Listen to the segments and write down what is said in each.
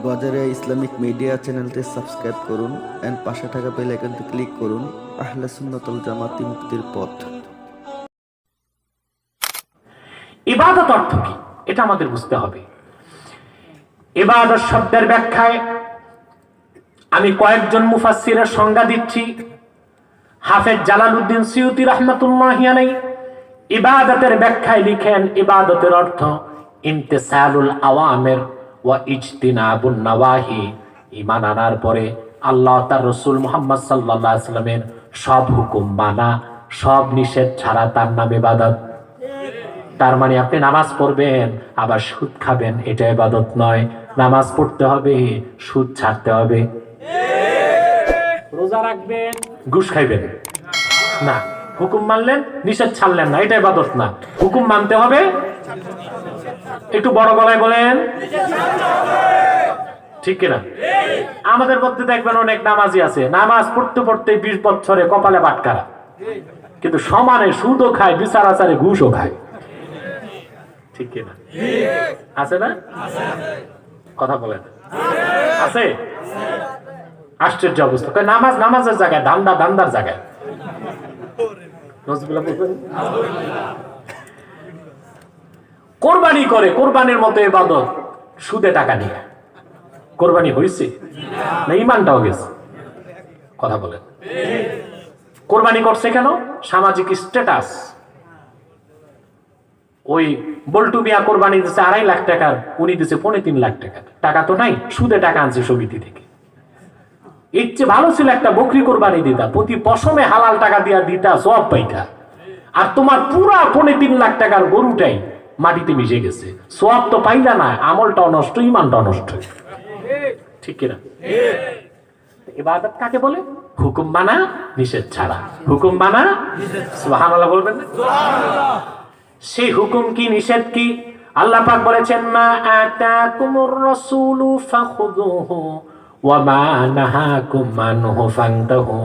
Gazaria Islamic media চ্যানেলটি subscribe করুন and পাশে থাকা বেল আইকনটি ক্লিক করুন। আহলে সুন্নাতুল জামাতি মুক্তির পথ। ইবাদত অর্থ কি? এটা আমাদের বুঝতে হবে। ইবাদত শব্দের ব্যাখ্যায় আমি কয়েকজন মুফাসসিরের সংজ্ঞা দিচ্ছি। হাফেজ জালালউদ্দিন সিউতি রহমাতুল্লাহ আলাই ইবাদতের ব্যাখ্যায় লিখেন, ইবাদতের অর্থ ইমতিসালুল আওয়ামের ওয়া ইজতিনাবুন নাওয়াহি। ঈমান আনার পরে আল্লাহ তার রসুল মুহাম্মদ সাল্লাল্লাহু আলাইহি সাল্লামের সব হুকুম মানা, সব নিষেধ ছাড়া তার নাম ইবাদত। তার মানে আপনি নামাজ পড়বেন, আবার সুদ খাবেন, এটা ইবাদত নয়। নামাজ পড়তে হবে, সুদ ছাড়তে হবে। রোজা রাখবেন, ঘুষ খাইবেন। না, হুকুম মানলেন, নিষেধ ছাড়লেন না, এটা ইবাদত না। হুকুম মানতে হবে একটু বড় গলায় বলেন। ঠিক কিনা? আমাদের মধ্যে দেখবেন অনেক নামাজি আছে। নামাজ পড়তে পড়তে বিশ বছরে কপালে বাটকারা। কিন্তু সমানে সুদও খায়, বিচার আচারে ঘুষও খায়। ঠিক কিনা? আছে না? কথা বলেন। আছে? আশ্চর্য অবস্থা। নামাজ নামাজের জায়গায় দান্দা দান্দার জায়গায়। নজরুল্লাহ? কোরবানি করে, কোরবানির মতো এবাদত, সুদে টাকা নিয়ে। কোরবানি হয়েছে? না ইমানটাও গেছে। কথা বলেন। কোরবানি করছে কেন? সামাজিক স্ট্যাটাস ওই বল্টু মিয়া কোরবানি দিচ্ছে আড়াই লাখ টাকার উনি দিচ্ছে পৌনে তিন লাখ টাকা। টাকা তো নাই, সুদে টাকা আনছে সমিতি থেকে। এর চেয়ে ভালো ছিল একটা বকরি কোরবানি দিতা, প্রতি পশমে হালাল টাকা দিয়া দিতা সব পাইতা। আর তোমার পুরা পৌনে তিন লাখ টাকার গরুটাই মাটিতে মিশে গেছে। সব তো পাইলা না, আমলটাও নষ্ট ইমানটাও নষ্ট। ঠিক কিনা? ইবাদত কাকে বলে? হুকুম মানা, নিষেধ ছাড়া। হুকুম মানা বলবেন না? সেই হুকুম কি, নিষেধ কি? আল্লাহ পাক বলেছেন, মা আতাকুমুর রাসূলু ফাখুযুহু ওয়া মা নাহাকুম ফান্তাহু।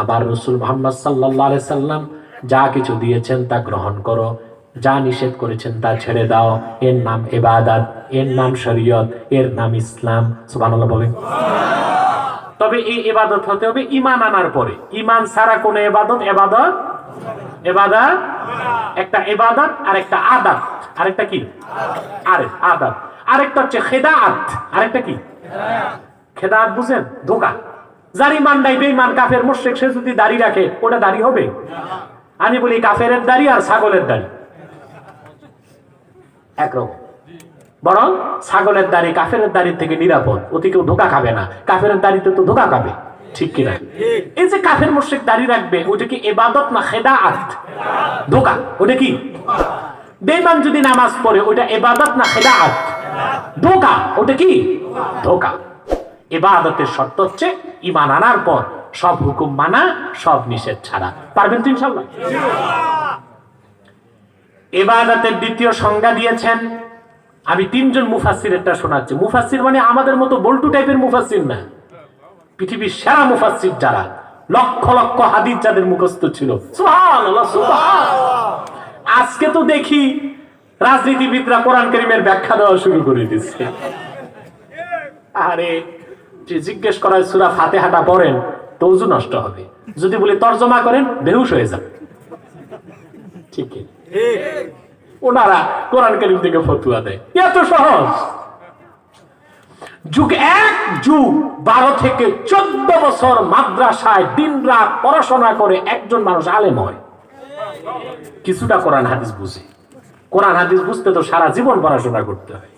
আবার রাসূল মুহাম্মদ সাল্লাল্লাহু আলাইহি সাল্লাম যা কিছু দিয়েছেন তা গ্রহণ করো। যা নিষেধ করেছেন তা ছেড়ে দাও। এর নাম ইবাদত, এর নাম শরীয়ত, এর নাম ইসলাম। সুবহানাল্লাহ বলেন। তবে এই ইবাদত হতে হবে ঈমান আনার পরে। ঈমান ছাড়া কোন ইবাদত এবাদত একটা এবাদত আর একটা আদাত। আরেকটা কি? আরে, আদাত। আরেকটা হচ্ছে খেদাত আরেকটা কি? খেদাত বুঝেন? ধোকা। যার ইমান নাই, বেঈমান, কাফের, মুশরিক, সে যদি দাড়ি রাখে, ওটা দাড়ি হবে? আমি বলি কাফের দাড়ি আর ছাগলের দাড়ি। একরকম। বরং ছাগলের দাড়ি কাফের দাড়ির থেকে নিরাপদ ওতে কেউ ধোকা খাবে না। কাফের দাড়িতে তো ধোকা খাবে, ঠিক কিনা? এই যে কাফের দাড়ি রাখবে কি এবাদত না খেদাআত? ধোকা, ওটা কি? বেমান যদি নামাজ পড়ে, ওটা এবাদত না খেদাআত? ধোকা, ওটা কি? ধোকা। এবাদতের শর্ত হচ্ছে ইমান আনার পর সব হুকুম মানা, সব নিষেধ ছাড়া। পারবেন তো ইনশাল্লাহ? এবাদতের দ্বিতীয় সংজ্ঞা দিয়েছেন। আমি তিনজন মুফাসির এটা শোনাচ্ছি। মুফাসির মানে আমাদের মতো বল্টু টাইপের মুফাসির না। পৃথিবীর সেরা মুফাসির যারা। লক্ষ লক্ষ হাদিস যাদের মুখস্থ ছিল। আজকে তো দেখি রাজনীতিবিদরা কোরআন করিমের ব্যাখ্যা দেওয়া শুরু করে দিচ্ছে। আরে, যে জিজ্ঞেস করায় সুরা ফাতেহাটা পড়েন তো নষ্ট হবে। যদি বলি তর্জমা করেন, বেহুশ হয়ে যাবে। ঠিক কি? ওনারা কোরআন করিম থেকে ফতুয়া দেয়। এত সহজ। যুগ এক, যুগ বারো থেকে চোদ্দ বছর মাদ্রাসায় দিন রাত পড়াশোনা করে একজন মানুষ আলেম হয়। কিছুটা কোরআন হাদিস বুঝে। কোরআন হাদিস বুঝতে তো সারা জীবন পড়াশোনা করতে হয়।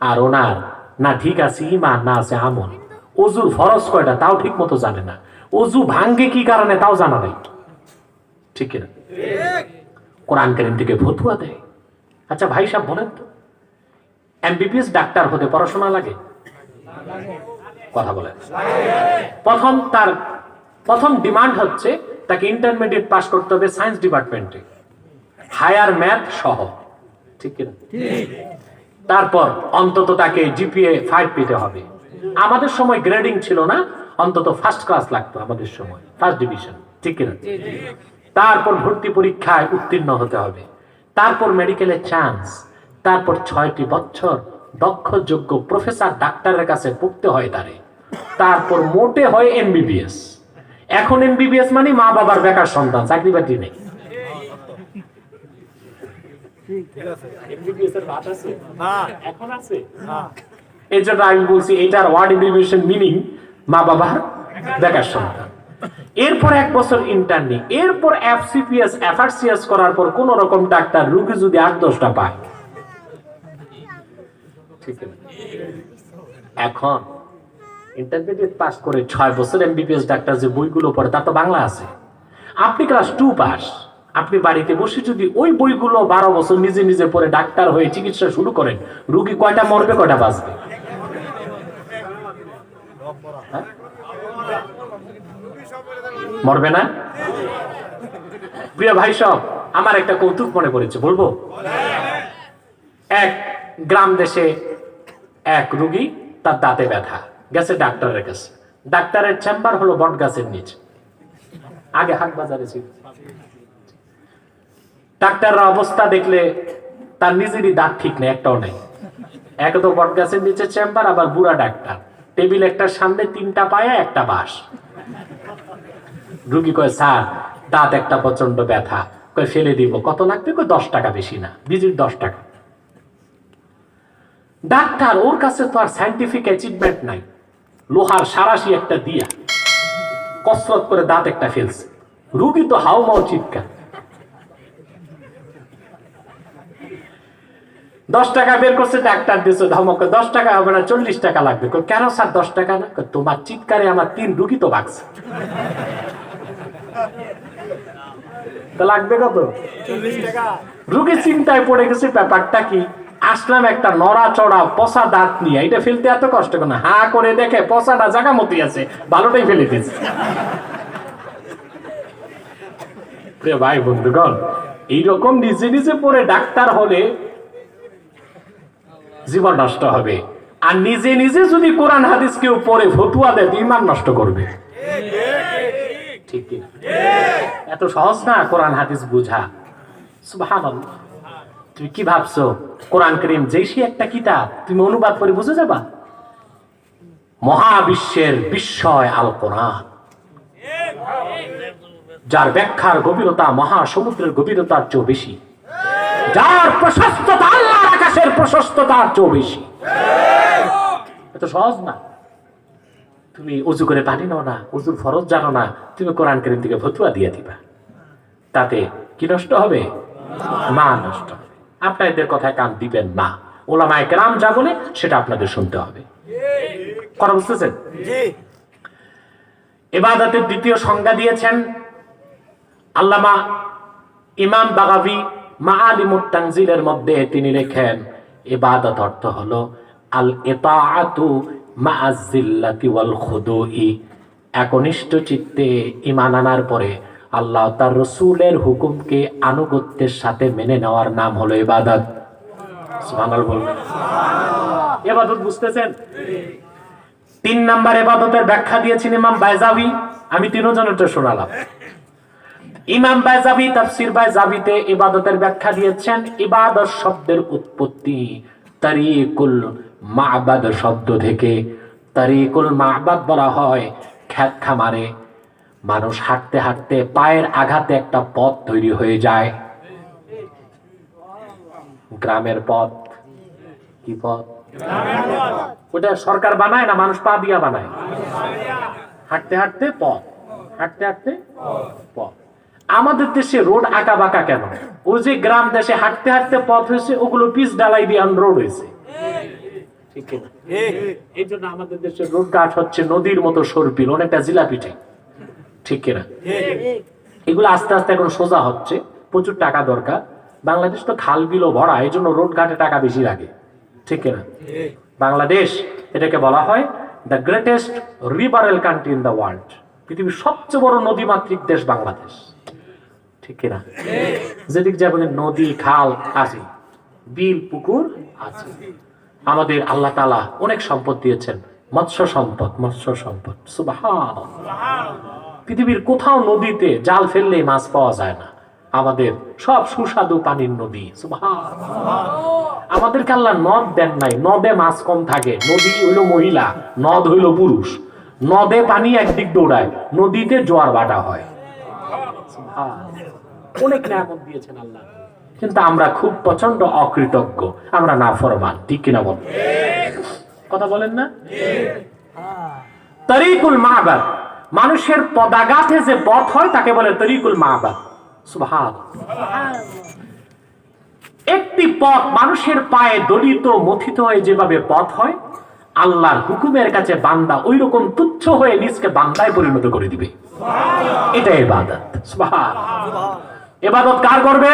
আর ওনার, না ঠিক আছে ইমান না আছে আমল। অজুর ফরজ কয়টা তাও ঠিক মতো জানে না। অজু ভাঙ্গে কি কারণে তাও জানা নাই। ঠিক কিনা? কোরআন করিম থেকে ফতুয়া দেয়। আচ্ছা ভাই সাহেব, বলেন তো, এমবিবিএস ডাক্তার হতে পড়াশোনা লাগে? কথা বলেন। প্রথম তার, প্রথম ডিমান্ড হচ্ছে তাকে ইন্টারমিডিয়েট পাস করতে হবে সায়েন্স ডিপার্টমেন্টে। হায়ার ম্যাথ সহ। ঠিক কিনা? তারপর অন্তত তাকে জিপিএ ফাইভ পেতে হবে। আমাদের সময় গ্রেডিং ছিল না, অন্তত ফার্স্ট ক্লাস লাগতো আমাদের সময়, ফার্স্ট ডিভিশন। ঠিক কিনা? তারপর ভর্তি পরীক্ষায় উত্তীর্ণ হতে হবে। তারপর মেডিকেলের চান্স তারপর ছয়টি বছর দক্ষ যোগ্য প্রফেসর ডাক্তারের কাছে পড়তে হয় তারে। তারপর মোটে হয় এমবিবিএস এখন এমবিবিএস মানে মা বাবার বেকার সন্তান চাকরি বাকরি নেই। এর এখন আছে? এই জন্য আমি বলছি এটার ওয়ার্ড এব্রিভিয়েশন মিনিং মা বাবার বেকার সন্তান। এরপর এক বছর ইন্টার্নি এরপর এফসিপিএস এফআরসিএস করার পর কোন রকম ডাক্তার রুগী যদি আট দশটা পায়। ঠিক? এখন ইন্টারমিডিয়েট পাস করে ছয় বছর এমবিবিএস ডাক্তার যে বইগুলো পড়ে তার তো বাংলা আছে। আপনি ক্লাস টু পাস আপনি বাড়িতে বসে যদি ওই বইগুলো বারো বছর নিজে নিজে পড়ে ডাক্তার হয়ে চিকিৎসা শুরু করেন, রুগী কয়টা মরবে, কয়টা বাঁচবে? মরবে না? প্রিয় ভাই সব, আমার একটা কৌতুক মনে পড়েছে, বলব? এক গ্রাম দেশে এক রুগী তার দাঁতে ব্যথা, গেছে ডাক্তারের কাছে। ডাক্তারের চেম্বার হলো বট গাছের নিচে। আগে হাট বাজারে ছিল। ডাক্তাররা অবস্থা দেখলে তার নিজেরই দাঁত ঠিক নেই, একটাও নেই। এক তো বট গাছের নিচে চেম্বার, আবার বুড়া ডাক্তার। টেবিল একটার সামনে তিনটা পায়া, একটা বাস রুগী কয়, স্যার, দাঁত একটা প্রচণ্ড ব্যথা। কয়, ফেলে দিব। কত লাগবে? কয়, দশ টাকা বেশি না। বিজির দশ টাকা। ডাক্তার, ওর কাছে তো আর সাইন্টিফিক অ্যাচিভমেন্ট নাই। লোহার সারাশি একটা দিয়া। কসরত করে দাঁত একটা ফেলছে। রুগী তো হাও মাও চিৎকার। দশ টাকা বের করছে, ডাক্তার দিচ্ছে ধমক। দশ টাকা হবে না, চল্লিশ টাকা লাগবে। কেন স্যার দশ টাকা না? তোমার চিৎকারে আমার তিন রুগী তো বাগছে। তো লাগবে কত? রুগী চিন্তায় পড়ে গেছে, ব্যাপারটা কি? আসলাম একটা নড়া চড়া পচা দাঁত নিয়ে। এটা ফেলতে এত কষ্ট করে না হা করে দেখে পচাটা জায়গা মতি আছে, ভালোটাই ফেলে দিয়েছে। ভাই বন্ধুগণ, এইরকম নিজে নিজে পড়ে ডাক্তার হলে জীবন নষ্ট হবে। আর নিজে নিজে যদি কোরআন হাদিস কেউ পড়ে, ফতুয়া দেয় ইমান নষ্ট করবে। ঠিক কিনা এত সহজ না কোরআন, হাদিস বুঝা? সুবহানাল্লাহ। তুমি কি ভাবছ? কোরআন করিম যেই একটা কিতাব, তুমি অনুবাদ করে বুঝে যাবা? মহাবিশ্বের বিস্ময় আল কোরআন। যার ব্যাখ্যার গভীরতা মহাসমুদ্রের গভীরতার চেয়েও বেশি। যার প্রশস্ততা আল্লাহ আকাশের প্রশস্ততার চেয়েও বেশি। এত সহজ না? তুমি উজু করে পানি নাও না উজুর ফরজ জানো না তুমি কোরআন করিম থেকে ফতুয়া দিয়ে দিবা। তাতে কি নষ্ট হবে? মা নষ্ট হবে। আপনাদের কথায় কান দিবেন না। ওলামায় গ্রাম যা বলে সেটা আপনাদের শুনতে হবে। কথা বুঝতেছেন? এবাদতের দ্বিতীয় সংজ্ঞা দিয়েছেন আল্লামা ইমাম বাগাবি মা আলিমুত তানজিলের মধ্যে তিনি লেখেন ইবাদত অর্থ হলো আল ওয়াল খুদুই। একনিষ্ঠ চিত্তে ইমান আনার পরে আল্লাহ তার রসুলের হুকুমকে আনুগত্যের সাথে মেনে নেওয়ার নাম হলো বলবেন। ইবাদত বুঝতেছেন? তিন নাম্বার এবাদতের ব্যাখ্যা দিয়েছেন ইমাম বাইজাবি। আমি তিনজনেরটা শোনালাম। ইমাম বাইজাবি তাফসির বাইজাবিতে ইবাদতের ব্যাখ্যা দিয়েছেন ইবাদত শব্দের উৎপত্তি তারিকুল মাবাদ শব্দ থেকে তারিকুল মাবাদ বলা হয়, খ্যাত খামারে। মানুষ হাঁটতে হাঁটতে পায়ের আঘাতে একটা পথ তৈরি হয়ে যায়। গ্রামের পথ। কি পথ? ওটা সরকার বানায় না, মানুষ পা দিয়া বানায়? হাঁটতে হাঁটতে পথ। হাঁটতে হাঁটতে পথ। আমাদের দেশে রোড আঁকা বাঁকা কেন? ওই যে গ্রাম দেশে হাঁটতে হাঁটতে পথ হয়েছে, ওগুলো পিচ ডালাই দিয়ে রোড হয়েছে। ঠিক কিনা? এই জন্য আমাদের দেশের রোড ঘাট হচ্ছে নদীর মতো সরপিল অনেকটা জিলাপিঠে। ঠিক কিনা? এগুলো আস্তে আস্তে এখন সোজা হচ্ছে প্রচুর টাকা দরকার। বাংলাদেশ তো খাল বিলও ভরা এই জন্য রোড ঘাটে টাকা বেশি লাগে। ঠিক কিনা? বাংলাদেশ এটাকে বলা হয় the greatest riverine country in the world পৃথিবীর সবচেয়ে বড় নদীমাতৃক দেশ বাংলাদেশ। ঠিক কিনা? যেদিক যাবে নদী খাল আছে। বিল পুকুর আছে। আমাদের আল্লাহ তালা অনেক সম্পদ দিয়েছেন। মৎস্য সম্পদ মৎস্য সম্পদ। পৃথিবীর কোথাও নদীতে জাল ফেললে মাছ পাওয়া যায় না। আমাদের সব সুস্বাদু পানির নদী। আমাদেরকে আল্লাহ নদ দেন নাই। নদে মাছ কম থাকে। নদী হইল মহিলা, নদ হইল পুরুষ। নদে পানি একদিক দৌড়ায়, নদীতে জোয়ার বাটা হয়। অনেক নিয়ামত দিয়েছেন আল্লাহ। কিন্তু আমরা খুব প্রচণ্ড অকৃতজ্ঞ। আমরা না ফরমান ঠিক কিনা বল? কথা বলেন না? তরিকুল মাহবাদ মানুষের পদাঘাতে যে পথ হয় তাকে বলে তরিকুল মাহবাদ সুবহান একটি পথ মানুষের পায়ে দলিত মথিত হয়ে যেভাবে পথ হয় আল্লাহর হুকুমের কাছে বান্দা ওই রকম তুচ্ছ হয়ে নিজকে বান্দায় পরিণত করে দিবে। এটাই সুবহান এবাদত কার করবে?